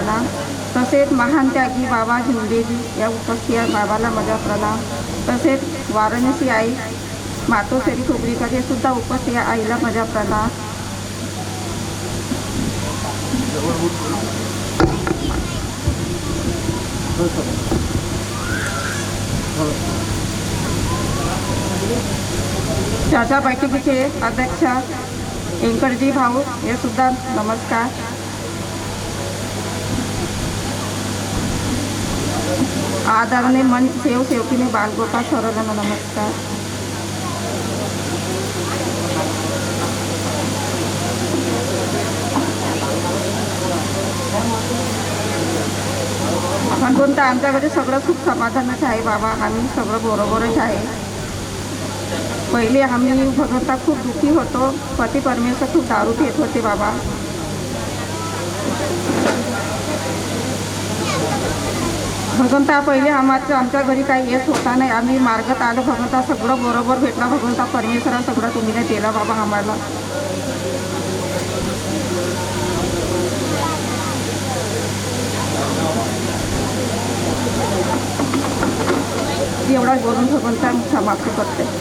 प्रणाम तसेच महान त्यागी बाबा झिंडेजी या उपस्थित बाबाला माझा प्रणाम. तसेच वाराणसी आई मातोश्री खोबरीकर हे सुद्धा उपस्थित आईला माझा प्रणाम. चर्चा बैठकीचे अध्यक्ष व्यंकटजी भाऊ हे सुद्धा नमस्कार. आदरणीय मन सेव सेवकीने बालगोपाळ सरोजना नमस्कार. भगवंत आमच्याकडे सगळं खूप समाधानच आहे बाबा आम्ही सगळं बरोबरच आहे. पहिले आम्ही भगवंता खूप दुःखी होतो पती परमेश्वर खूप दारू घेत होते बाबा. भगवंता पहिले आम्हाला आमच्या घरी काही येत होता नाही. आम्ही मार्गात आलो. भगवंता सगळं बरोबर भेटला. भगवंता परमेश्वरा सगळं तुम्ही नाही दिला बाबा आम्हाला. एवढा बोलून भगवंता समाप्त करते.